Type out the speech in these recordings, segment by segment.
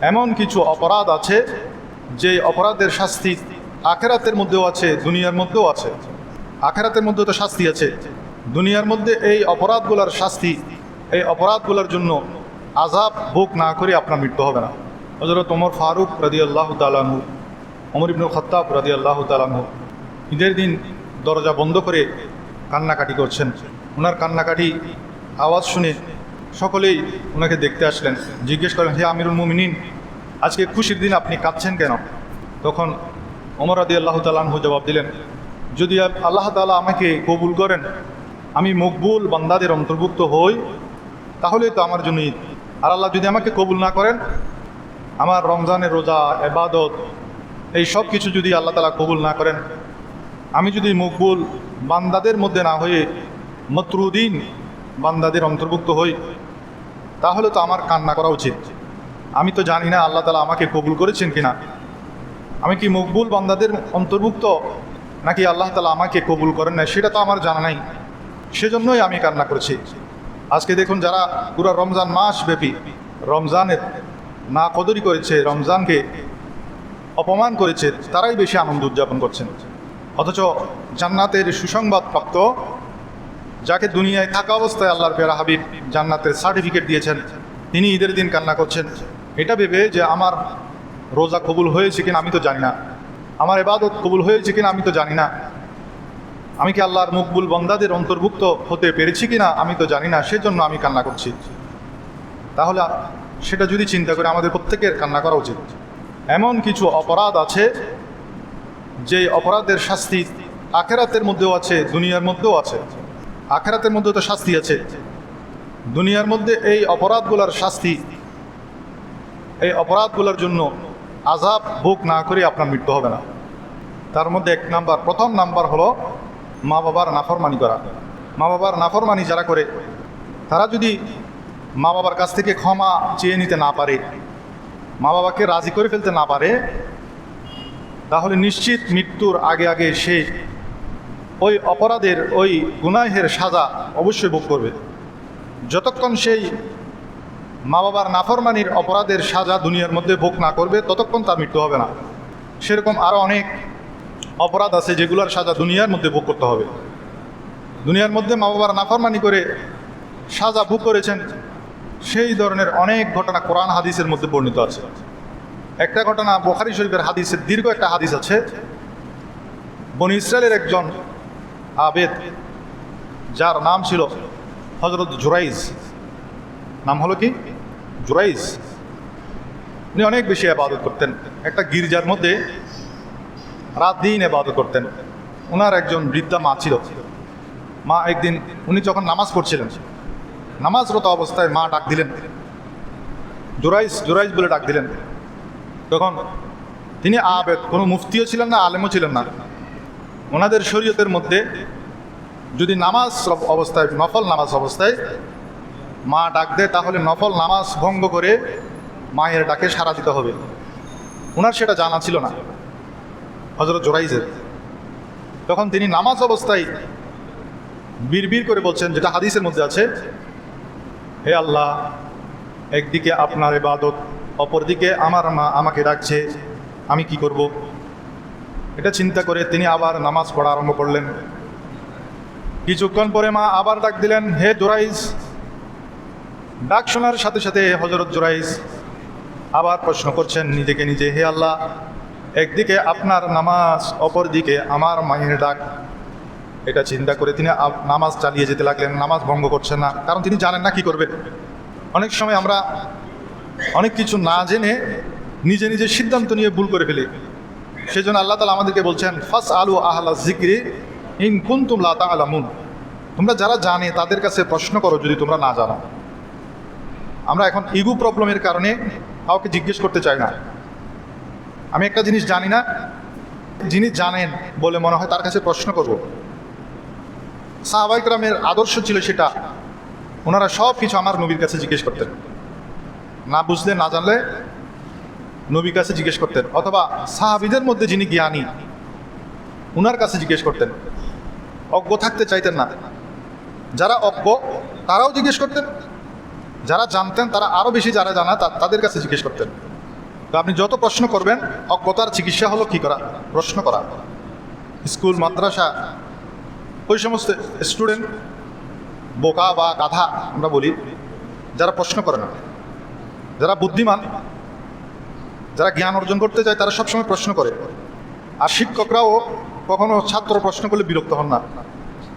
এমন কিছু অপরাধ আছে যে অপরাধের শাস্তি আখেরাতের মধ্যেও আছে, দুনিয়ার মধ্যেও আছে। আখেরাতের মধ্যে তো শাস্তি আছে। দুনিয়ার মধ্যে এই অপরাধগুলোর শাস্তি, এই অপরাধগুলোর জন্য আজাব ভোগ না করে আপনার মৃত্যু হবে না। হজরত ওমর ফারুক রাদি আল্লাহ তালানহু অমর ইবনুল খত্তাব রাদি আল্লাহ তালানহু ঈদের দিন দরজা বন্ধ করে কান্নাকাটি করছেন। ওনার কান্নাকাটি আওয়াজ শুনে সকলেই ওনাকে দেখতে আসলেন, জিজ্ঞেস করেন হে আমিরুল মুমিনিন, আজকে খুশির দিন আপনি কাঁদছেন কেন? তখন ওমর আদি আল্লাহ তালাহু জবাব দিলেন, যদি আল্লাহ তালা আমাকে কবুল করেন, আমি মকবুল বান্দাদের অন্তর্ভুক্ত হই তাহলে তো আমার জন্য ঈদ। আর আল্লাহ যদি আমাকে কবুল না করেন, আমার রমজানের রোজা, এবাদত, এই সব কিছু যদি আল্লাহ তালা কবুল না করেন, আমি যদি মকবুল বান্দাদের মধ্যে না হয়ে মতরুদ্দিন বান্দাদের অন্তর্ভুক্ত হই তাহলে তো আমার কান্না করা উচিত। আমি তো জানি না আল্লাহ তালা আমাকে কবুল করেছেন কিনা। আমি কি মকবুল বান্দাদের অন্তর্ভুক্ত, নাকি আল্লাহ তালা আমাকে কবুল করেন না সেটা তো আমার জানা নাই। সেজন্যই আমি কান্না করেছি। আজকে দেখুন যারা পুরো রমজান মাস ব্যাপী রমজানের না কদরি করেছে, রমজানকে অপমান করেছে, তারাই বেশি আনন্দ উদযাপন করছেন। অথচ জান্নাতের সুসংবাদ প্রাপ্ত যাকে দুনিয়ায় থাকা অবস্থায় আল্লাহর পেরা হাবিব জান্নাতের সার্টিফিকেট দিয়েছেন, তিনি ঈদের দিন কান্না করছেন। এটা ভেবে যে আমার রোজা কবুল হয়েছে কিনা আমি তো জানি না। আমার এবাদত কবুল হয়েছে কিনা আমি তো জানি না। আমি কি আল্লাহর মকবুল বন্দাদের অন্তর্ভুক্ত হতে পেরেছি কিনা আমি তো জানি না, সেজন্য আমি কান্না করছি। তাহলে সেটা যদি চিন্তা করে আমাদের প্রত্যেকের কান্না করা উচিত। এমন কিছু অপরাধ আছে যে অপরাধের শাস্তি আখেরাতের মধ্যেও আছে, দুনিয়ার মধ্যেও আছে। আখেরাতের মধ্যে তো শাস্তি আছে। দুনিয়ার মধ্যে এই অপরাধগুলার শাস্তি, এই অপরাধগুলোর জন্য আজাব ভোগ না করে আপনার মৃত্যু হবে না। তার মধ্যে এক নাম্বার, প্রথম নাম্বার হলো মা বাবার নাফরমানি করা। মা বাবার নাফরমানি যারা করে, তারা যদি মা বাবার কাছ থেকে ক্ষমা চেয়ে নিতে না পারে, মা বাবাকে রাজি করে ফেলতে না পারে, তাহলে নিশ্চিত মৃত্যুর আগে আগে সে ওই অপরাধের ওই গুনাহের সাজা অবশ্যই ভোগ করবে। যতক্ষণ সেই মা বাবার নাফরমানির অপরাধের সাজা দুনিয়ার মধ্যে ভোগ না করবে, ততক্ষণ তার মৃত্যু হবে না। সেরকম আরও অনেক অপরাধ আছে যেগুলোর সাজা দুনিয়ার মধ্যে ভোগ করতে হবে। দুনিয়ার মধ্যে মা বাবার নাফরমানি করে সাজা ভোগ করেছেন, সেই ধরনের অনেক ঘটনা কোরআন হাদিসের মধ্যে বর্ণিত আছে। একটা ঘটনা বোখারি শরীফের হাদিসের দীর্ঘ একটা হাদিস আছে। বনি ইসরায়েলের একজন আবেদ, যার নাম ছিল হজরত জুরাইজ। নাম হলো কি? জুরাইজ। উনি অনেক বেশি আবাদত করতেন। একটা গির্জার মধ্যে রাত দিন আবাদত করতেন। ওনার একজন বৃদ্ধা মা ছিল। মা একদিন, উনি যখন নামাজ পড়ছিলেন, নামাজরত অবস্থায় মা ডাক দিলেন। জোরাইজ জোরাইজ বলে ডাক দিলেন। তখন তিনি আবেদ, কোনো মুফতিও ছিলেন না, আলেমও ছিলেন না। ওনাদের শরীয়তের মধ্যে যদি নামাজ অবস্থায়, নফল নামাজ অবস্থায় মা ডাক দেয়, তাহলে নফল নামাজ ভঙ্গ করে মায়ের ডাকে সাড়া দিতে হবে। ওনার সেটা জানা ছিল না হজরত জোরাইজের তখন তিনি নামাজ অবস্থায় বীর করে বলছেন, যেটা হাদিসের মধ্যে আছে, হে আল্লাহ, একদিকে আপনার এবাদত অপরদিকে আমার মা আমাকে ডাকছে, আমি কি করব? এটা চিন্তা করে তিনি আবার নামাজ পড়া আরম্ভ করলেন। কিছুক্ষণ পরে মা আবার ডাক দিলেন, হে জোরাইজ ডাক শোনার সাথে সাথে হজরত জোরাইজ আবার প্রশ্ন করছেন নিজেকে নিজে, হে আল্লাহ, একদিকে আপনার নামাজ, অপরদিকে আমার মায়ের ডাক। এটা চিন্তা করে তিনি নামাজ চালিয়ে যেতে লাগলেন, নামাজ ভঙ্গ করছেন না। কারণ তিনি জানেন না কি করবেন। অনেক সময় আমরা অনেক কিছু না জেনে নিজে নিজে সিদ্ধান্ত নিয়ে ভুল করে ফেলি। সেই জন্য আল্লাহ তালা আমাদেরকে বলছেন ফাস আলু আহলা জিক্রি ইন কুন্তুম লা তাআলামুন। তোমরা যারা জানে, তাদের কাছে প্রশ্ন করো যদি তোমরা না জানো। আমরা এখন ইগু প্রবলেমের কারণে কাউকে জিজ্ঞেস করতে চাই না। আমি একটা জিনিস জানি না, যিনি জানেন বলে মনে হয় তার কাছে প্রশ্ন করব। সাহাবাইকরামের আদর্শ ছিল সেটা, ওনারা সব কিছু আমার নবীর কাছে জিজ্ঞেস করতেন। না বুঝলে, না জানলে নবীর কাছে জিজ্ঞেস করতেন, অথবা সাহাবিদের মধ্যে যিনি জ্ঞানী, উনার কাছে জিজ্ঞেস করতেন, অজ্ঞ থাকতে চাইতেন না। যারা অজ্ঞ, তারাও জিজ্ঞেস করতেন। যারা জানতেন, তারা আরও বেশি যারা জানা তাদের কাছে জিজ্ঞেস করতেন। তো আপনি যত প্রশ্ন করবেন, অজ্ঞতার চিকিৎসা হলো কি করা? প্রশ্ন করা। স্কুল, মাদ্রাসা, ওই সমস্ত স্টুডেন্ট, বোকা বা গাধা আমরা বলি, যারা প্রশ্ন করে না। যারা বুদ্ধিমান যারা জ্ঞান অর্জন করতে চায়, তারা সবসময় প্রশ্ন করে। আর শিক্ষকরাও কখনো ছাত্র প্রশ্ন করলে বিরক্ত হন না।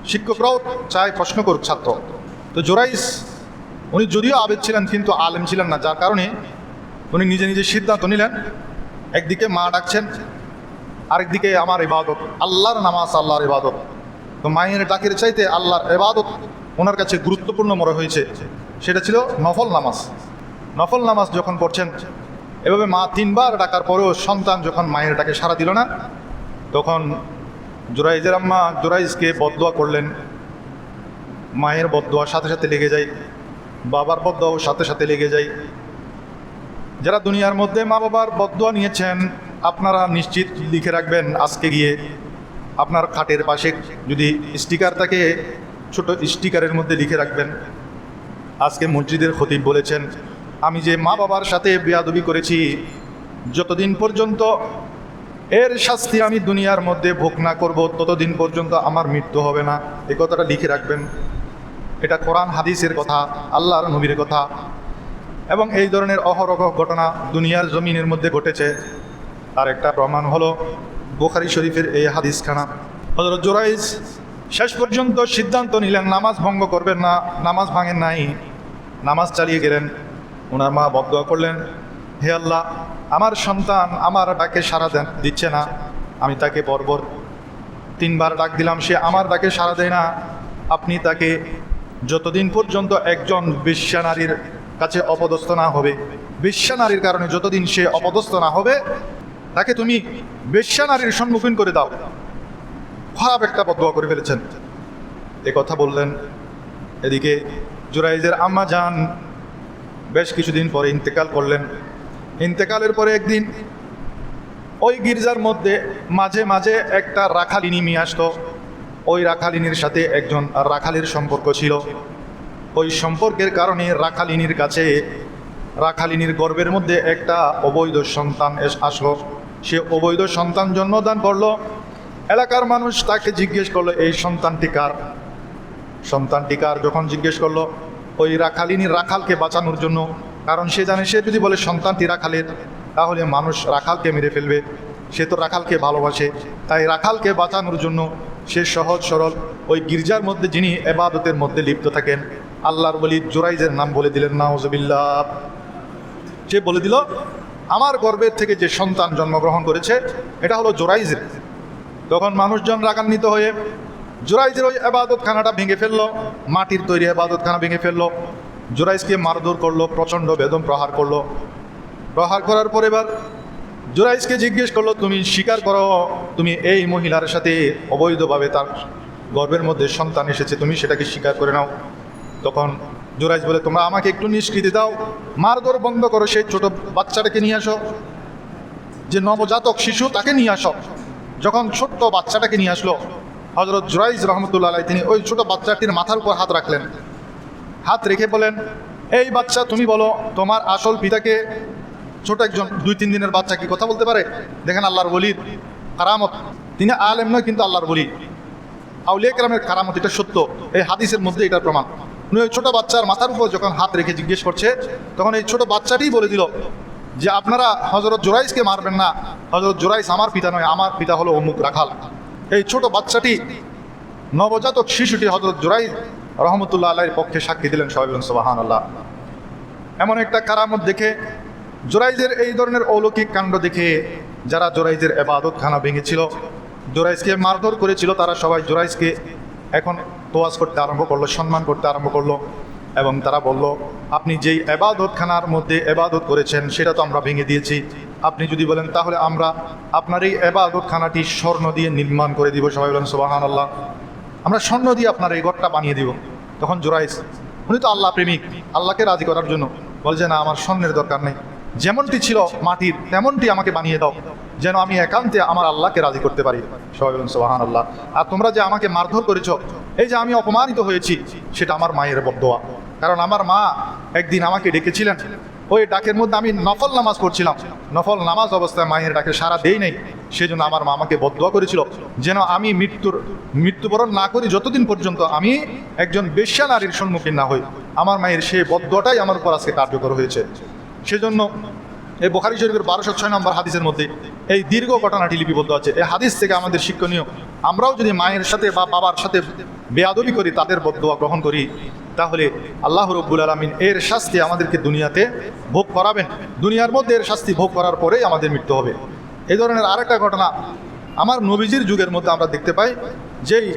শিক্ষকরাও চায় প্রশ্ন করুক ছাত্র। তো জোরাইস, উনি যদিও আবেদ ছিলেন, কিন্তু আলেম ছিলেন না। যার কারণে উনি নিজে নিজে সিদ্ধান্ত নিলেন, একদিকে মা ডাকছেন, আরেকদিকে আমার ইবাদত। আল্লাহর নামাজ, আল্লাহর ইবাদত। তো মায়ের ডাকের চাইতে আল্লাহর ইবাদত ওনার কাছে গুরুত্বপূর্ণ মনে হয়েছে। সেটা ছিল নফল নামাজ। নফল নামাজ যখন পড়ছেন এভাবে মা তিনবার ডাকার পরেও সন্তান যখন মায়ের ডাকে সাড়া দিল না, তখন জোরাইজের আম্মা জোরাইজকে বদদোয়া করলেন। মায়ের বদদোয়ার সাথে সাথে লেগে যায়, বাবার বদদোয়াও সাথে সাথে লেগে যায়। যারা দুনিয়ার মধ্যে মা বাবার বদদোয়া নিয়েছেন, আপনারা নিশ্চিত লিখে রাখবেন আজকে গিয়ে। আপনার খাটের পাশে যদি স্টিকার থাকে, ছোট স্টিকারের মধ্যে লিখে রাখবেন। আজকে মসজিদের খতিব বলেছেন আমি যে মা বাবার সাথে বেয়াদবি করেছি, যতদিন পর্যন্ত এর শাস্তি আমি দুনিয়ার মধ্যে ভোগ না করব, ততদিন পর্যন্ত আমার মৃত্যু হবে না। এই কথাটা লিখে রাখবেন। এটা কোরআন, হাদিসের কথা, আল্লাহর নবীর কথা। এবং এই ধরনের অহরহ ঘটনা দুনিয়ার জমিনের মধ্যে ঘটেছে। আর একটা প্রমাণ হলো বোখারি শরীফের এই হাদিসখানা। হজরত জোরাইজ শেষ পর্যন্ত সিদ্ধান্ত নিলেন, নামাজ ভঙ্গ করবেন না, নামাজ ভাঙেন নাই, নামাজ চালিয়ে গেলেন। ওনার মা বদয়া করলেন, হে আল্লাহ, আমার সন্তান আমার ডাকে সাড়া দেন, দিচ্ছে না। আমি তাকে বর্বর তিনবার ডাক দিলাম, সে আমার ডাকে সারা দেয় না। আপনি তাকে যতদিন পর্যন্ত একজন নারীর কাছে অপদস্থ না হবে নারীর কারণে যতদিন সে অপদস্থ না হবে, তাকে তুমি বেশ্যা নারীর সম্মুখীন করে দাও। খারাপ একটা বদয়া করে ফেলেছেন। এ কথা বললেন। এদিকে জুরাইজের আম্মা যান বেশ কিছুদিন পরে ইন্তেকাল করলেন। ইন্তেকালের পরে একদিন ওই গির্জার মধ্যে মাঝে মাঝে একটা রাখালিনী নিয়ে আসতো। ওই রাখালিনীর সাথে একজন রাখালির সম্পর্ক ছিল। ওই সম্পর্কের কারণে রাখালিনীর কাছে রাখালিনীর গর্বের মধ্যে একটা অবৈধ সন্তান আসলো। সে অবৈধ সন্তান জন্মদান করল। এলাকার মানুষ তাকে জিজ্ঞেস করল, এই সন্তানটি কার? সন্তানটি কার? যখন জিজ্ঞেস করল ওই রাখালিনীর রাখালকে বাঁচানোর জন্য। কারণ সে জানে, সে যদি বলে সন্তানটি রাখালের তাহলে মানুষ রাখালকে মেরে ফেলবে। সে তো রাখালকে ভালোবাসে। তাই রাখালকে বাঁচানোর জন্য সে সহজ সরল ওই গির্জার মধ্যে যিনি এবাদতের মধ্যে লিপ্ত থাকেন, আল্লাহর বলি জোরাইজের নাম বলে দিলেন নাউজবিল্লা সে বলে দিল, আমার গর্বের থেকে যে সন্তান জন্মগ্রহণ করেছে, এটা হলো জোরাইজের। তখন মানুষজন রাগান্বিত হয়ে জোরাইজের ওই আবাদতখানাটা ভেঙে ফেলল, মাটির তৈরি আবাদতখানা ভেঙে ফেলল। জোরাইজকে মারধর করল, প্রচণ্ড বেদম প্রহার করল। প্রহার করার পর এবার জোরাইজকে জিজ্ঞেস করল, তুমি স্বীকার করো, তুমি এই মহিলার সাথে অবৈধভাবে তার গর্বের মধ্যে সন্তান এসেছে, তুমি সেটাকে স্বীকার করে নাও? তখন জোরাইজ বলে, তোমরা আমাকে একটু নিষ্কৃতি দাও, মারধর বন্ধ করো, সেই ছোট বাচ্চাটাকে নিয়ে আসো, যে নবজাতক শিশু তাকে নিয়ে আসো। যখন ছোট্ট বাচ্চাটাকে নিয়ে আসলো হজরত জুরাইজ রহমতুল্লাহ তিনি ওই ছোট বাচ্চাটির মাথার উপর হাত রাখলেন। হাত রেখে বলেন, এই বাচ্চা, তুমি বলো, তোমার আসল পিতাকে ছোট একজন দুই তিন দিনের বাচ্চা কি কথা বলতে পারে? দেখেন আল্লাহর বলির কারামত। তিনি আলেম নয়, কিন্তু আল্লাহর বলি আউলিয়া কেরামের কারামত, এটা সত্য। এই হাদিসের মধ্যে এটার প্রমাণ। উনি ওই ছোট বাচ্চার মাথার উপর যখন হাত রেখে জিজ্ঞেস করছে, তখন এই ছোট বাচ্চাটি বলে দিল যে, আপনারা হজরত জোরাইসকে মারবেন না। হজরত জোরাইস আমার পিতা নয়, আমার পিতা হলো অমুক রাখাল। এই ছোট বাচ্চাটি নবজাতক শিশুটি হজরত জোরাইস রহমতুল্লাহ আল্লাহর পক্ষে সাক্ষী দিলেন সবাই সোবাহান আল্লাহ এমন একটা কারামত দেখে জোরাইজের এই ধরনের অলৌকিক কাণ্ড দেখে যারা জোরাইজের এবাদত খানা ভেঙেছিল, জোরাইজকে মারধর করেছিল, তারা সবাই জোরাইজকে এখন তোয়াজ করতে আরম্ভ করল, সম্মান করতে আরম্ভ করল এবং তারা বলল, আপনি যেই এবাদত খানার মধ্যে এবাদত করেছেন, সেটা তো আমরা ভেঙে দিয়েছি। আপনি যদি বলেন, তাহলে আমরা আপনার এই এবাদত খানাটি স্বর্ণ দিয়ে নির্মাণ করে দিব। সবাই বলেন সোবাহান আল্লাহ আমরা স্বর্ণ দিয়ে আপনার এই ঘরটা বানিয়ে দিব। তখন জোরাইস উনি তো আল্লাহ প্রেমিক, আল্লাহকে রাজি করার জন্য। বলছে, না, আমার স্বর্ণের দরকার নেই। যেমনটি ছিল মাটির, তেমনটি আমাকে বানিয়ে দাও। যেন আমি একান্তে আমার আল্লাহকে রাজি করতে পারি। সবাই বলুন সোহান আল্লাহ আর তোমরা যে আমাকে মারধর করেছ, এই যে আমি অপমানিত হয়েছি, সেটা আমার মায়ের বদোয়া। কারণ আমার মা একদিন আমাকে ডেকেছিলেন। ওই ডাকের মধ্যে আমি নফল নামাজ পড়ছিলাম। নফল নামাজ অবস্থায় মায়ের ডাকে সারা দেই নেই। সেজন্য আমার মামাকে বদুয়া করেছিল। যেন আমি মৃত্যুর, মৃত্যুবরণ না করি যতদিন পর্যন্ত আমি একজন বেশ্যা নারীর সম্মুখীন না হই। আমার মায়ের সেই বদুয়াটাই আমার উপর আজকে কার্যকর হয়েছে। সেজন্য এই বোখারি শরীফের বারোশো ছয় নম্বর হাদিসের মধ্যে এই দীর্ঘ ঘটনাটি লিপিবদ্ধ আছে। এই হাদিস থেকে আমাদের শিক্ষণীয়, আমরাও যদি মায়ের সাথে বা বাবার সাথে বেয়াদবি করি, তাদের বদুয়া গ্রহণ করি, তাহলে আল্লাহ রব্বুল আলমিন এর শাস্তি আমাদেরকে দুনিয়াতে ভোগ করাবেন। দুনিয়ার মধ্যে এর শাস্তি ভোগ করার পরেই আমাদের মৃত্যু হবে। এই ধরনের আরেকটা ঘটনা আমার নবীজির যুগের মধ্যে আমরা দেখতে পাই, যেই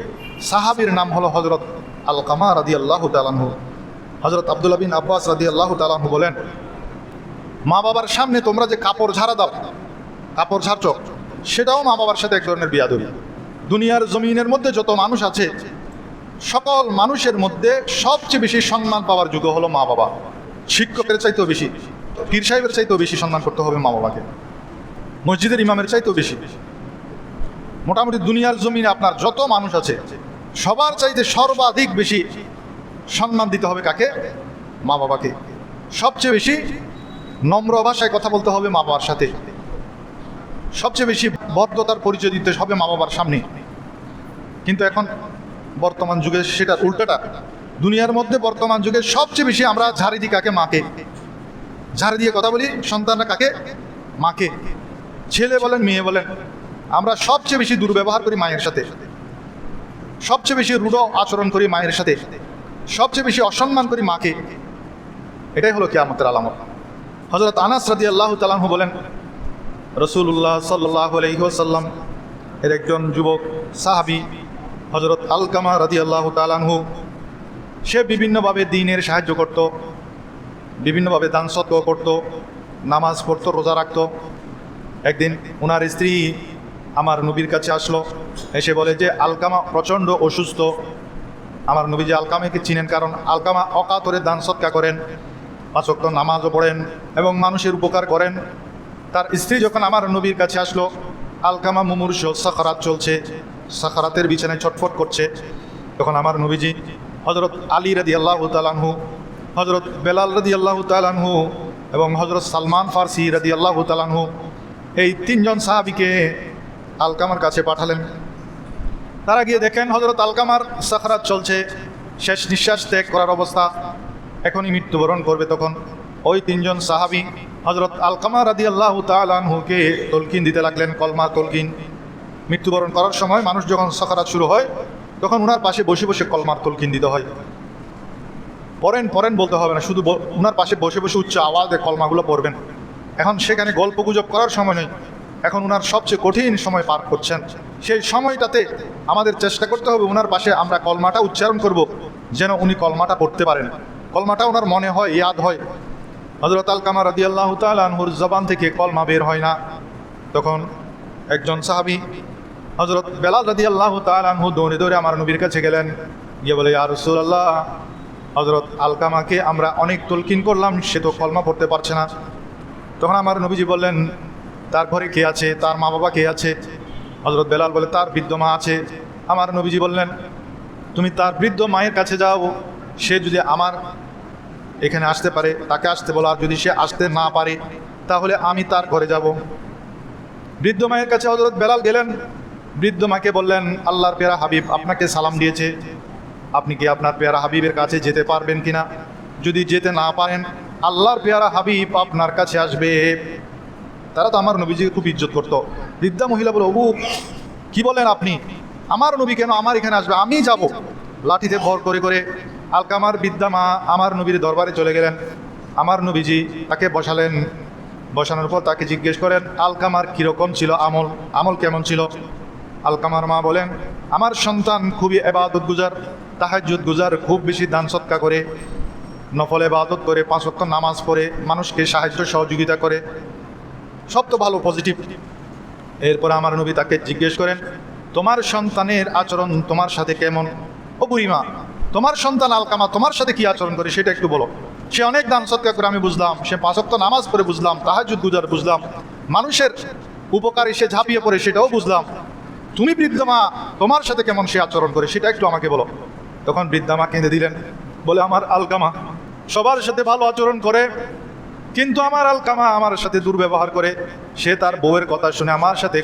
সাহাবির নাম হলো হজরত আল কামা রাদি আল্লাহ তালাহু হজরত আবদুল্লা বিন আব্বাস রাদি আল্লাহ তালাহু বলেন মা বাবার সামনে তোমরা যে কাপড় ঝাড়া দাও, কাপড় ঝাড়ছ, সেটাও মা বাবার সাথে এক ধরনের বিয়াদবি। দুনিয়ার জমিনের মধ্যে যত মানুষ আছে, সকল মানুষের মধ্যে সবচেয়ে বেশি সম্মান পাওয়ার যুগ হলো মা বাবা। শিক্ষকের চাইতেও বেশি, পীর সাহেবের চাইতেও বেশি সম্মান করতে হবে মা বাবাকে। মসজিদের ইমামের চাইতেও বেশি। মোটামুটি দুনিয়ার জমিনে আপনার যত মানুষ আছে, সবার চাইতে সর্বাধিক বেশি সম্মান দিতে হবে কাকে? মা বাবাকে। সবচেয়ে বেশি নম্র ভাষায় কথা বলতে হবে মা বাবার সাথে। সবচেয়ে বেশি বদ্ধতার পরিচয় দিতে হবে মা বাবার সামনে। কিন্তু এখন বর্তমান যুগে সেটা উল্টোটা। দুনিয়ার মধ্যে বর্তমান যুগে সবচেয়ে বেশি আমরা ঝাড়ি দিই কাকে? মাকে। ঝাড়ি দিয়ে কথা বলি, সন্তানরা কাকে? মাকে। ছেলে বলেন, মেয়ে বলেন, আমরা সবচেয়ে বেশি দুর্ব্যবহার করি মায়ের সাথে। সবচেয়ে বেশি রূঢ় আচরণ করি মায়ের সাথে। সবচেয়ে বেশি অসম্মান করি মাকে। এটাই হলো কেয়ামতের আলামত। হজরত আনাস রাদি আল্লাহ তালাহু বলেন রসুল্লাহ সাল্লাহ আলহিহাসাল্লাম এর একজন যুবক সাহাবি হজরত আলকামা রাদি আল্লাহ তালাহু সে বিভিন্নভাবে দিনের সাহায্য করত, বিভিন্নভাবে দান সত্য করত, নামাজ পড়তো, রোজা রাখত। একদিন ওনার স্ত্রী আমার নবীর কাছে আসলো, এসে বলে যে, আলকামা প্রচণ্ড অসুস্থ। আমার নবী যে আলকামাকে চিনেন, কারণ আলকামা অকাতরে দান সৎকা করেন। পাঁচক্ত নামাজও পড়েন এবং মানুষের উপকার করেন। তার স্ত্রী যখন আমার নবীর কাছে আসলো আলকামা মুমূর্ষ সাখারাত চলছে, সাখারাতের বিছানায় ছটফট করছে। তখন আমার নবীজি হজরত আলী রাদি আল্লাহ তালানহু হজরত বেলাল রাদি আল্লাহ তালানহু এবং হজরত সালমান ফার্সি রাদি আল্লাহ তালানহু এই তিনজন সাহাবিকে আলকামার কাছে পাঠালেন। তারা গিয়ে দেখেন হজরত আলকামার সাখারাত চলছে, শেষ নিঃশ্বাস ত্যাগ করার অবস্থা। এখনই মৃত্যুবরণ করবে তখন। ওই তিনজন সাহাবি হজরত আলকামা রাদি আল্লাহ তালহুকে তলকিন দিতে লাগলেন কলমা তলকিন। মৃত্যুবরণ করার সময় মানুষ যখন সাখারাত শুরু হয়, তখন ওনার পাশে বসে বসে কলমার তলকিন দিতে হয়। পড়েন পড়েন বলতে হবে না, শুধু ওনার পাশে বসে বসে উচ্চ আওয়াজে কলমাগুলো পড়বেন। এখন সেখানে গল্প গুজব করার সময় নেই এখন ওনার সবচেয়ে কঠিন সময় পার করছেন। সেই সময়টাতে আমাদের চেষ্টা করতে হবে ওনার পাশে আমরা কলমাটা উচ্চারণ করব, যেন উনি কলমাটা পড়তে পারেন। কলমাটা ওনার মনে হয়, ইয়াদ হয়। হজরত আল কামার রাদি আল্লাহ তালহুর জবান থেকে কলমা বের হয় না। তখন একজন সাহাবি হজরত বেলাল রাদি আল্লাহ তালহু দৌড়ে দৌড়ে আমার নবীর কাছে গেলেন। গিয়ে বলে আর রসুল্লাহ হজরত আলকামাকে আমরা অনেক তলকিন করলাম, সে তো কলমা পড়তে পারছে না। তখন আমার নবীজি বললেন, তার ঘরে কে আছে? তার মা বাবা কে আছে? হজরত বেলাল বলে, তার বৃদ্ধ মা আছে। আমার নবীজি বললেন, তুমি তার বৃদ্ধ মায়ের কাছে যাও, সে যদি আমার এখানে আসতে পারে, তাকে আসতে বলো, আর যদি সে আসতে না পারে, তাহলে আমি তার ঘরে যাব। বৃদ্ধ মায়ের কাছে হজরত বেলাল গেলেন। বৃদ্ধ মাকে বললেন, আল্লাহর পেয়ারা হাবিব আপনাকে সালাম দিয়েছে। আপনি কি আপনার পেয়ারা হাবিবের কাছে যেতে পারবেন কিনা? যদি যেতে না পারেন, আল্লাহর পেয়ারা হাবিব আপনার কাছে আসবে। তারা তো আমার নবীজিকে খুব ইজ্জত করতো। বৃদ্ধা মহিলা বলে, অবু, কি বলেন আপনি? আমার নবী কেন আমার এখানে আসবে? আমি যাব। লাঠিতে ভর করে করে আলকামার বিদ্যা মা আমার নবীর দরবারে চলে গেলেন। আমার নবীজি তাকে বসালেন। বসানোর পর তাকে জিজ্ঞেস করেন আলকামার কীরকম ছিল আমল? আমল কেমন ছিল? আলকামার মা বলেন, আমার সন্তান খুবই এবাদত গুজার তাহাজুদ গুজার, খুব বেশি দান সৎকা করে, নফল এবাদত করে, পাঁচ ওয়াক্ত নামাজ পড়ে, মানুষকে সাহায্য সহযোগিতা করে। সব তো ভালো পজিটিভ এরপর আমার নবী তাকে জিজ্ঞেস করেন, তোমার সন্তানের আচরণ তোমার সাথে কেমন? ও বুড়িমা তোমার সন্তান আলকামা, তোমার সাথে কি আচরণ করে সেটা একটু বলো। সে অনেক দান সৎকার করে আমি বুঝলাম, সে পাঁচক্ত নামাজ পড়ে বুঝলাম তাহাজুদ গুজার বুঝলাম। মানুষের উপকারে সে ঝাঁপিয়ে পড়ে সেটাও বুঝলাম। তুমি বৃদ্ধমা, তোমার সাথে কেমন সে আচরণ করে সেটা একটু আমাকে বলো। তখন বৃদ্ধামা কেঁদে দিলেন, বলে, আমার আলকামা, সবার সাথে ভালো আচরণ করে, কিন্তু আমার আলকামা আমার সাথে দুর্ব্যবহার করে। সে তার বউয়ের কথা শুনে আমার সাথে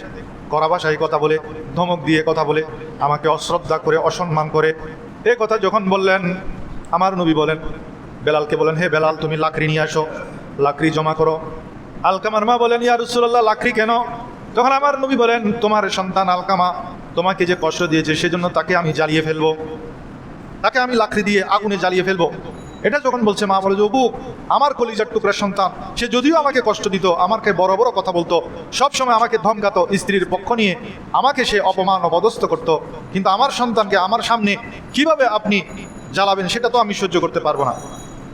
কড়া ভাষায় কথা বলে, ধমক দিয়ে কথা বলে, আমাকে অশ্রদ্ধা করে, অসম্মান করে এ কথা যখন বললেন, আমার নবী বলেন, বেলালকে বলেন, হে বেলাল, তুমি লাকড়ি নিয়ে আসো, লাকড়ি জমা করো। আলকামার মা বলেন, ইয়া রসুল্লাহ লাকড়ি কেন? তখন আমার নবী বলেন, তোমার সন্তান আলকামা তোমাকে যে কষ্ট দিয়েছে, সেজন্য তাকে আমি জ্বালিয়ে ফেলব। তাকে আমি লাকড়ি দিয়ে আগুনে জ্বালিয়ে ফেলব। এটা যখন বলছে মা বলে যে বুক আমার কলিজার টুকরা সন্তান, সে যদিও আমাকে কষ্ট দিত, আমাকে বড় বড় কথা বলতো সবসময় আমাকে ধমকাত স্ত্রীর পক্ষ নিয়ে, আমাকে সে অপমান অপদস্থ করতো, কিন্তু আমার সন্তানকে আমার সামনে কীভাবে আপনি জ্বালাবেন, সেটা তো আমি সহ্য করতে পারব না।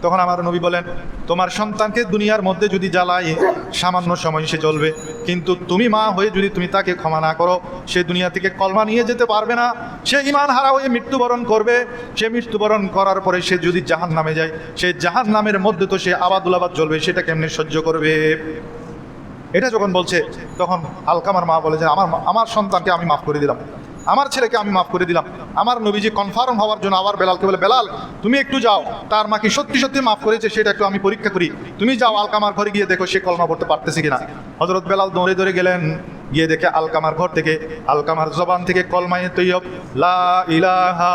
তখন আমার নবী বলেন, তোমার সন্তানকে দুনিয়ার মধ্যে যদি জ্বালায়, সামান্য সময় সে চলবে কিন্তু তুমি মা হয়ে যদি তুমি তাকে ক্ষমা না করো, সে দুনিয়া থেকে কলমা নিয়ে যেতে পারবে না। সে ইমান হারা হয়ে মৃত্যুবরণ করবে। সে মৃত্যুবরণ করার পরে সে যদি জাহান নামে যায়, সে জাহান নামের মধ্যে তো সে আবাদুল আবাদ জ্বলবে, সেটা কেমনে সহ্য করবে? এটা যখন বলছে, তখন আলকামার মা বলে যে, আমার আমার সন্তানকে আমি মাফ করে দিলাম। আমার ছেলেকে আমি মাফ করে দিলাম। আমার নবীজি কনফার্ম হওয়ার জন্য আবার বেলালকে বলে, বেলাল, তুমি একটু যাও। তার মাকে সত্যি সত্যি মাফ করেছে সেটা একটু আমি পরীক্ষা করি। তুমি যাও, আলকামার ঘরে গিয়ে দেখো সে কলমা পড়তে পারতেছে কিনা। হজরত বেলাল দৌড়ে দৌড়ে গেলেন। গিয়ে দেখে আলকামার ঘর থেকে, আলকামার জবান থেকে কলমায়ে তৈয়ব, লা ইলাহা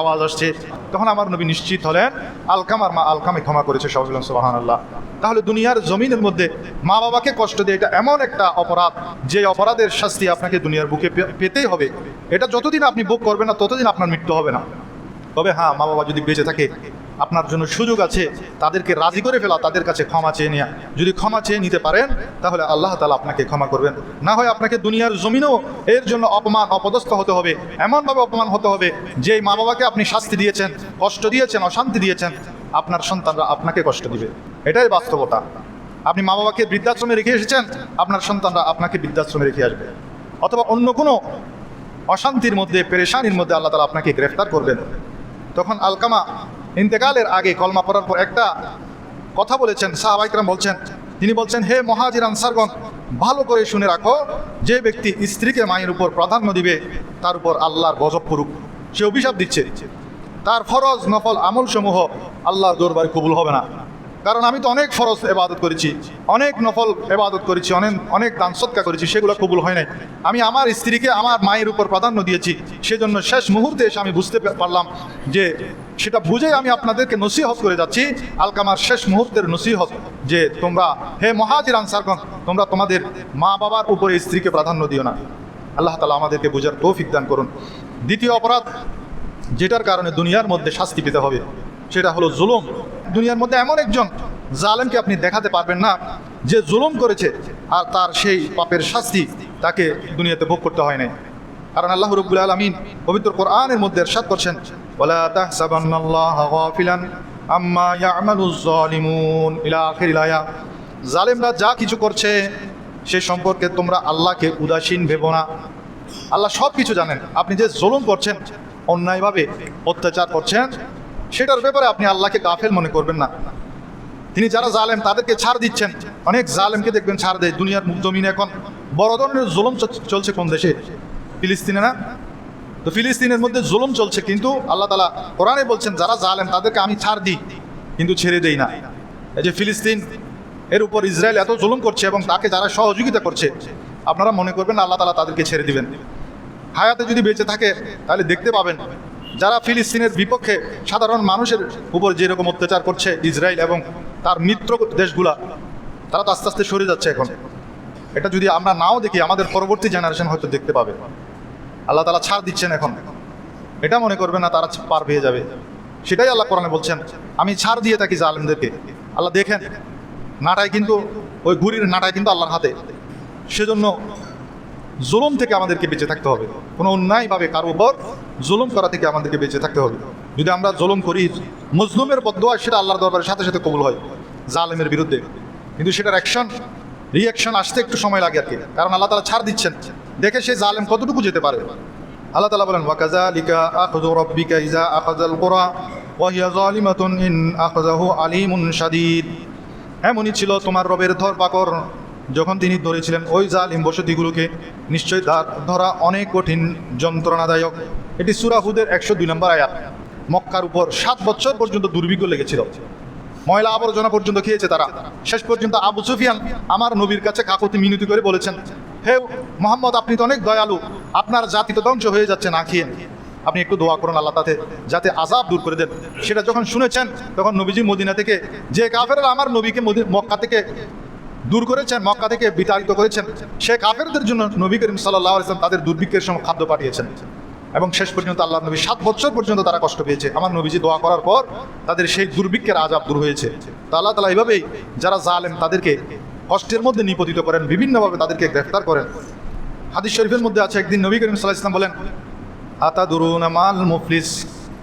আওয়াজ আসছে। তখন আমার নবী নিশ্চিত হলেন, আলকামার মা আলকামে ক্ষমা করেছে সবাই সুবহানাল্লাহ। তাহলে দুনিয়ার জমিনের মধ্যে মা বাবাকে কষ্ট দিয়ে এটা এমন একটা অপরাধ, যে অপরাধের শাস্তি আপনাকে দুনিয়ার বুকে পেতেই হবে। এটা যতদিন আপনি বুক করবেন না, ততদিন আপনার মৃত্যু হবে না। তবে হ্যাঁ মা বাবা যদি বেঁচে থাকে আপনার জন্য সুযোগ আছে, তাদেরকে রাজি করে ফেলা, তাদের কাছে ক্ষমা চেয়ে নেওয়া যদি ক্ষমা চেয়ে নিতে পারেন, তাহলে আল্লাহ তালা আপনাকে ক্ষমা করবেন। না হয় আপনাকে দুনিয়ার জমিনেও এর জন্য অপমান, অপদস্থ হতে হবে, এমনভাবে অপমান হতে হবে যে মা বাবাকে আপনি শাস্তি দিয়েছেন, কষ্ট দিয়েছেন, অশান্তি দিয়েছেন, আপনার সন্তানরা আপনাকে কষ্ট দিবে। এটাই বাস্তবতা। আপনি মা বাবাকে বৃদ্ধাশ্রমে রেখে এসেছেন, আপনার সন্তানরা আপনাকে বৃদ্ধাশ্রমে রেখে আসবে। অথবা অন্য কোনো অশান্তির মধ্যে, পেরেশানির মধ্যে আল্লাহ তালা আপনাকে গ্রেফতার করবেন। তখন আলকামা ইন্তেকালের আগে কলমা পড়ার পর একটা কথা বলেছেন সাহাবাইকরাম বলছেন। তিনি বলছেন, হে মহাজির আনসারগণ, ভালো করে শুনে রাখো, যে ব্যক্তি স্ত্রীকে মায়ের উপর প্রাধান্য দিবে, তার উপর আল্লাহর গজব করুক সে অভিশাপ দিচ্ছে। তার ফরজ নফল আমল সমূহ আল্লাহর দরবারে কবুল হবে না। কারণ আমি তো অনেক ফরজ এবাদত করেছি, অনেক নফল এবাদত করেছি, অনেক অনেক দান সৎকা করেছি, সেগুলো কবুল হয় নাই। আমি আমার স্ত্রীকে, আমার মায়ের উপর প্রাধান্য দিয়েছি, সেজন্য শেষ মুহূর্তে এসে আমি বুঝতে পারলাম যে সেটা বুঝে আমি আপনাদেরকে নসিহত করে যাচ্ছি, আলকামার শেষ মুহূর্তের নসিহত যে তোমরা, হে মহাজির আনসারগণ, তোমরা তোমাদের মা বাবার উপরে স্ত্রীকে প্রাধান্য দিও না। আল্লাহ তালা আমাদেরকে বুঝার তৌফিক দান করুন। দ্বিতীয় অপরাধ, যেটার কারণে দুনিয়ার মধ্যে শাস্তি পেতে হবে। সেটা হলো জুলুম। দুনিয়ার মধ্যে এমন একজন জালেমকে আপনি দেখাতে পারবেন না, যে জুলুম করেছে আর তার সেই পাপের শাস্তি তাকে দুনিয়াতে ভোগ করতে হয় নাই। কারণ আল্লাহ রব্বুল আলমিন পবিত্র কোরআনের মধ্যে এরশাদ করছেন, ওয়ালা তাহসাবান্নাল্লাহা গাফিলান আম্মা ইয়ামালুজ জালিমুন ইলা আখিরিল আয়া। জালেমরা যা কিছু করছে, সে সম্পর্কে তোমরা আল্লাহকে উদাসীন ভেবো না। আল্লাহ সব কিছু জানেন। আপনি যে জুলুম করছেন, অন্যায়ভাবে অত্যাচার করছেন সেটার ব্যাপারে আপনি আল্লাহকে গাফেল মনে করবেন না। তিনি যারা জালেম, তাদেরকে ছাড় দিচ্ছেন। অনেক জালেমকে দেখবেন ছাড় দেয় দুনিয়ার জমিনে এখন। বড় ধরনের জুলুম চলছে কোন দেশে? ফিলিস্তিনে না? তো ফিলিস্তিনের মধ্যে জুলুম চলছে, কিন্তু আল্লাহ তালা কোরআনে বলছেন, যারা জালেম, তাদেরকে আমি ছাড় দিই, কিন্তু ছেড়ে দেই না। এই যে ফিলিস্তিন, এর উপর ইসরায়েল এত জুলুম করছে এবং তাকে যারা সহযোগিতা করছে, আপনারা মনে করবেন আল্লাহ তালা তাদেরকে ছেড়ে দিবেন। হায়াতে যদি বেঁচে থাকে, তাহলে দেখতে পাবেন যারা ফিলিস্তিনের বিপক্ষে সাধারণ মানুষের উপর যেরকম অত্যাচার করছে ইসরায়েল এবং তার মিত্র দেশগুলা, তারা তো আস্তে আস্তে সরে যাচ্ছে এখন। এটা যদি আমরা নাও দেখি, আমাদের পরবর্তী জেনারেশন হয়তো দেখতে পাবে। আল্লাহ তালা ছাড় দিচ্ছেন এখন। এটা মনে করবে না, তারা পার পেয়ে যাবে। সেটাই আল্লাহ কোরআনে বলছেন, আমি ছাড় দিয়ে থাকি জালেমদেরকে। আল্লাহ দেখেন নাটাই কিন্তু, ওই ঘুরির নাটাই কিন্তু আল্লাহর হাতে। সেজন্য জুলুম থেকে আমাদেরকে বেঁচে থাকতে হবে। কোনো অন্যায়ভাবে, কারও উপর জুলুম করা থেকে আমাদেরকে বেঁচে থাকতে হবে। যদি আমরা জুলুম করি, মজলুমের বদোয়া সেটা আল্লাহর দরবারের সাথে সাথে কবুল হয়, জালেমের বিরুদ্ধে। কিন্তু সেটার অ্যাকশন রিয়াকশন আসতে একটু সময় লাগে আর কি। কারণ আল্লাহ তালা ছাড় দিচ্ছেন। দেখে সেই জালেম কতটুকু যেতে পারে। আল্লাহ তালা বলেন ওয়াকাজা লিকা আলিমুন শাদীদ। এমনই ছিল তোমার রবের ধর পাকর যখন তিনি ধরেছিলেন ওই জালিম বসতিগুলোকে, নিশ্চয়ই তার ধরা অনেক কঠিন যন্ত্রণাদায়ক। এটি সুরাহুদের একশো দুই নম্বর আয়াত। মক্কার উপর সাত বছর পর্যন্ত দুর্ভিক্ষ লেগেছিল। ময়লা আবর্জনা পর্যন্ত খেয়েছে তারা। শেষ পর্যন্ত আবু সুফিয়ান আমার নবীর কাছে কাকতি মিনতি করে বলেছেন, হে মোহাম্মদ, আপনি তো অনেক দয়ালু। আপনার জাতি তো ধ্বংস হয়ে যাচ্ছে, না খেয়ে। আপনি একটু দোয়া করুন আল্লাহ তাতে, যাতে আজাব দূর করে দেন। সেটা যখন শুনেছেন, তখন নবীজি মদিনা থেকে, যে কাফেররা আমার নবীকে মক্কা থেকে দূর করেছেন, মক্কা থেকে বিতাড়িত করেছেন। সে কাফেরদের জন্য নবী করিম সাল্লাহ ইসলাম তাদের দুর্ভিক্ষের সময় খাদ্য পাঠিয়েছেন। এবং শেষ পর্যন্ত আল্লাহ নবী সাত বছর পর্যন্ত তারা কষ্ট পেয়েছে। আমার নবীজি দোয়া করার পর তাদের সেই দুর্ভিক্ষের আজাব দূর হয়েছে। তো আল্লাহ তালা এইভাবেই যারা জালেন তাদেরকে কষ্টের মধ্যে নিপতিত করেন, বিভিন্নভাবে তাদেরকে গ্রেফতার করেন। হাদিস শরীফের মধ্যে আছে, একদিন নবী করিম সাল্লাহ ইসলাম বলেন আতা দুরুন মাল মুফলিস?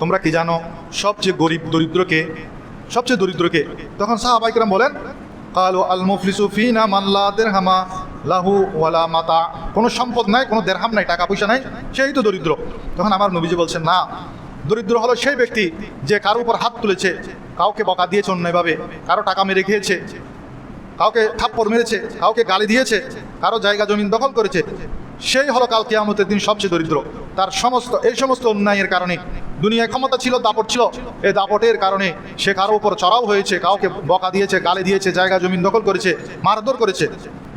তোমরা কি জানো, সবচেয়ে গরিব দরিদ্রকে, সবচেয়ে দরিদ্রকে? তখন সাহাবাইকরাম বলেন কালো আল মুফলিসু ফিনা মাল্লা দেরহামা লাহু ওয়ালা মাতা কোনো সম্পদ নাই, কোনো দেরহাম নাই, টাকা পয়সা নাই, সেই তো দরিদ্র। তখন আমার নবীজি বলছেন, না, দরিদ্র হলো সেই ব্যক্তি যে কারও উপর হাত তুলেছে, কাউকে বকা দিয়েছে অন্যায়ভাবে, কারও টাকা মেরে খেয়েছে, কাউকে থাপ্পড় মেরেছে, কাউকে গালি দিয়েছে, কারও জায়গা জমিন দখল করেছে, সেই হলো কাল কিয়ামতের দিন সবচেয়ে দরিদ্র। তার সমস্ত, এই সমস্ত অন্যায়ের কারণে দুনিয়ায় ক্ষমতা ছিল, দাপট ছিল। এই দাপটের কারণে সে কারও উপর চড়াও হয়েছে, কাউকে বকা দিয়েছে, গালে দিয়েছে, জায়গা জমিন দখল করেছে, মারধর করেছে।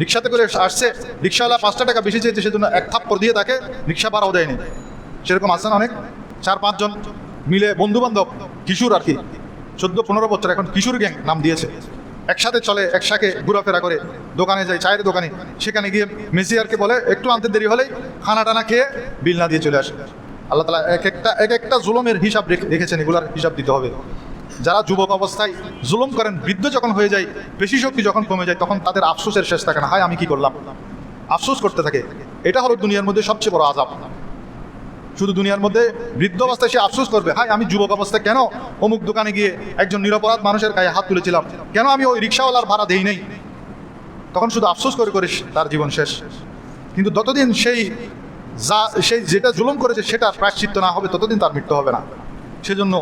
রিক্সাতে করে আসছে, রিক্সাওয়ালা পাঁচটা টাকা বেশি চেয়েছে, সেজন্য এক থাপ্পড় দিয়ে তাকে রিক্সা ভাড়াও দেয়নি। সেরকম আছেন অনেক, চার পাঁচজন মিলে বন্ধু বান্ধব কিশোর আর কি। চোদ্দ, পনেরো বছর এখন কিশোর গ্যাং নাম দিয়েছে। একসাথে চলে, একসাথে ঘোরাফেরা করে, দোকানে যায়, চায়ের দোকানে। সেখানে গিয়ে মেসিয়ারকে বলে, একটু আনতে দেরি হলেই খানা টানা খেয়ে বিল না দিয়ে চলে আসে। আল্লাহ তালা এক একটা এক একটা জুলমের হিসাব রেখে- রেখেছেন, এগুলার হিসাব দিতে হবে। যারা যুবক অবস্থায় জুলুম করেন, বৃদ্ধ যখন হয়ে যায়, বেশি শক্তি যখন কমে যায়, তখন তাদের আফসোসের শেষ থাকে না, হায়, আমি কি করলাম? আফসোস করতে থাকে। এটা হলো দুনিয়ার মধ্যে সবচেয়ে বড় আজাব শুধু দুনিয়ার মধ্যে বৃদ্ধ অবস্থায় সে আফসোস করবে হাই আমি যুবক অবস্থায় কেন অমুক দোকানে গিয়ে একজন নিরপরাধ মানুষের গায়ে হাত তুলেছিলাম? কেন আমি ওই রিক্সাওয়ালার ভাড়া দেই নাই? তখন শুধু আফসোস করে করে তার জীবন শেষ। কিন্তু যতদিন সেই যা সেই যেটা জুলুম করেছে সেটা প্রায়শ্চিত্ত না হবে, ততদিন তার মৃত্যু হবে না। সেজন্য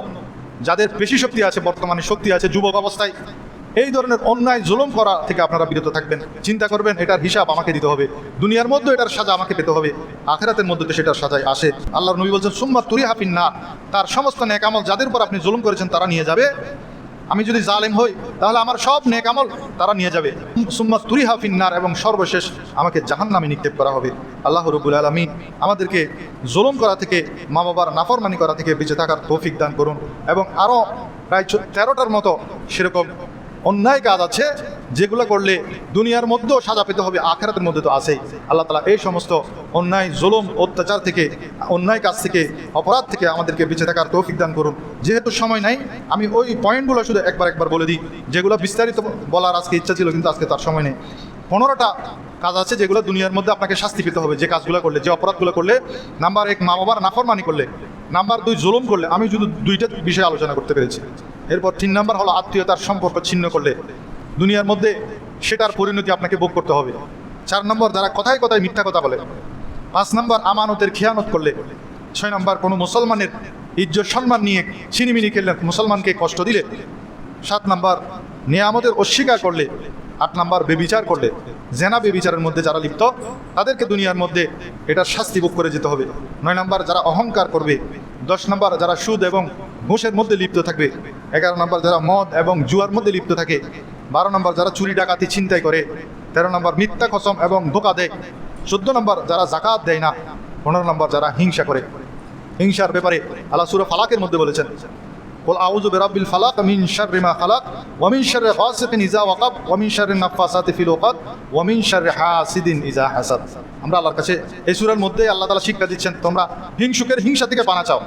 যাদের পেশি শক্তি আছে, বর্তমানে শক্তি আছে, যুবক অবস্থায়, এই ধরনের অন্যায়, জুলুম করা থেকে আপনারা বিরত থাকবেন। চিন্তা করবেন, এটার হিসাব আমাকে দিতে হবে। দুনিয়ার মধ্যে এটার সাজা আমাকে পেতে হবে। আখেরাতের মধ্যে সেটার সাজায় আসে। আল্লাহ নবী বলছেন, সুম্মা তুরি হাফিন না তার সমস্ত নেকামল যাদের উপর আপনি জুলুম করেছেন, তারা নিয়ে যাবে। আমি যদি জালেম হই, তাহলে আমার সব নেকামল তারা নিয়ে যাবে। সুম্মা তুরি হাফিন্নার এবং সর্বশেষ আমাকে জাহান নামে নিক্ষেপ করা হবে। আল্লাহ রবুল আলমী আমাদেরকে জুলুম করা থেকে মা বাবার নাফরমানি করা থেকে বেঁচে থাকার তৌফিক দান করুন এবং আরও প্রায় তেরোটার মতো সেরকম অন্যায় কাজ আছে, যেগুলো করলে দুনিয়ার মধ্যেও সাজা পেতে হবে, আখেরাতের মধ্যে তো আছেই। আল্লাহ তালা এই সমস্ত অন্যায়, জুলুম, অত্যাচার থেকে, অন্যায় কাজ থেকে, অপরাধ থেকে আমাদেরকে বেঁচে থাকার তৌফিক দান করুন। যেহেতু সময় নাই, আমি ওই পয়েন্টগুলো শুধু একবার একবার বলে দিই, যেগুলো বিস্তারিত বলার আজকে ইচ্ছা ছিল, কিন্তু আজকে তার সময় নেই। পনেরোটা কাজ আছে যেগুলো দুনিয়ার মধ্যে আপনাকে শাস্তি পেতে হবে, যে কাজগুলো করলে, যে অপরাধগুলো করলে নাম্বার এক মা বাবার নাফরমানি করলে নাম্বার দুই জুলুম করলে, আমি শুধু দুইটা বিষয়ে আলোচনা করতে পেরেছি। এরপর তিন নাম্বার হলো আত্মীয়তার সম্পর্ক ছিন্ন করলে, দুনিয়ার মধ্যে সেটার পরিণতি আপনাকে ভোগ করতে হবে। চার নম্বর যারা কথায় কথায় মিথ্যা কথা বলে, পাঁচ নম্বর আমানতের খেয়ানত করলে, ছয় নম্বর কোনো মুসলমানের ইজ্জত সম্মান নিয়ে ছিনিমিনি খেললে মুসলমানকে কষ্ট দিলে, সাত নাম্বার নিয়ামতের অস্বীকার করলে, আট নাম্বার বেবিচার করলে জেনা বেবিচারের মধ্যে যারা লিপ্ত, তাদেরকে দুনিয়ার মধ্যে এটার শাস্তি ভোগ করে যেতে হবে। নয় নাম্বার, যারা অহংকার করবে, দশ নম্বর, যারা সুদ এবং ঘুষের মধ্যে লিপ্ত থাকবে, এগারো নম্বর, যারা মদ এবং জুয়ার মধ্যে লিপ্ত থাকে, বারো নম্বর, যারা চুরি, ডাকাতি চিন্তাই করে, তেরো নম্বর, মিথ্যা কসম এবং ধোকা দেয়, চোদ্দ নম্বর, যারা জাকাত দেয় না, পনেরো নম্বর, যারা হিংসা করে। হিংসার ব্যাপারে আল্লাহ সুরা ফালাকের মধ্যে বলেছেন ওয়াল আউযু বিরাব্বিল ফালাক মিন শাররি মা খালাক ওয়া মিন শাররি গাসিকিন ইযা ওয়াকাব ওয়া মিন শাররি নাফাসাতি ফিল উকাদ ওয়া মিন শাররি হাসিদিন আমরা আল্লাহর কাছে এই সূরার মধ্যে আল্লাহ তাআলা শিক্ষা দিচ্ছেন, তোমরা হিংসুকের হিংসা থেকে পানা চাও।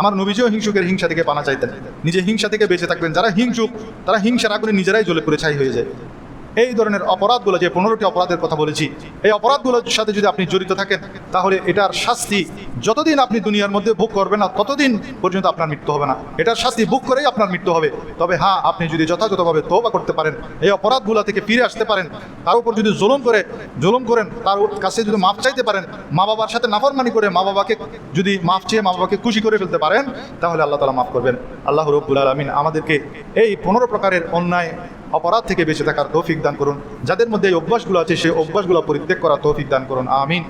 আমার নবীজিও হিংসুকের হিংসা থেকে পানা চাইতেন। নিজে হিংসা থেকে বেঁচে থাকবেন। যারা হিংসুক, তারা হিংসার আগুনে নিজেরাই জ্বলে পুড়ে ছাই হয়ে যায়। এই ধরনের অপরাধগুলো যে পনেরোটি অপরাধের কথা বলেছি, এই অপরাধগুলোর সাথে যদি আপনি জড়িত থাকেন, তাহলে এটার শাস্তি যতদিন আপনি দুনিয়ার মধ্যে ভোগ করবেন না, ততদিন পর্যন্ত আপনার মৃত্যু হবে না। এটার শাস্তি ভোগ করেই আপনার মৃত্যু হবে। তবে হ্যাঁ আপনি যদি যথাযথভাবে তৌবা করতে পারেন, এই অপরাধগুলো থেকে ফিরে আসতে পারেন, তার উপর যদি জুলুম করে, জুলুম করেন, তার কাছে যদি মাপ চাইতে পারেন মা বাবার সাথে নাফরমানি করে মা বাবাকে যদি মাপ চেয়ে মা বাবাকে খুশি করে ফেলতে পারেন, তাহলে আল্লাহ তালা মাফ করবেন। আল্লাহ রব্বুল আলমিন আমাদেরকে এই পনেরো প্রকারের অন্যায় অপরাধ থেকে বেঁচে থাকার তৌফিক দান করুন। যাদের মধ্যে এই অভ্যাসগুলো আছে, সেই অভ্যাসগুলো পরিত্যাগ করার তৌফিক দান করুন। আমিন।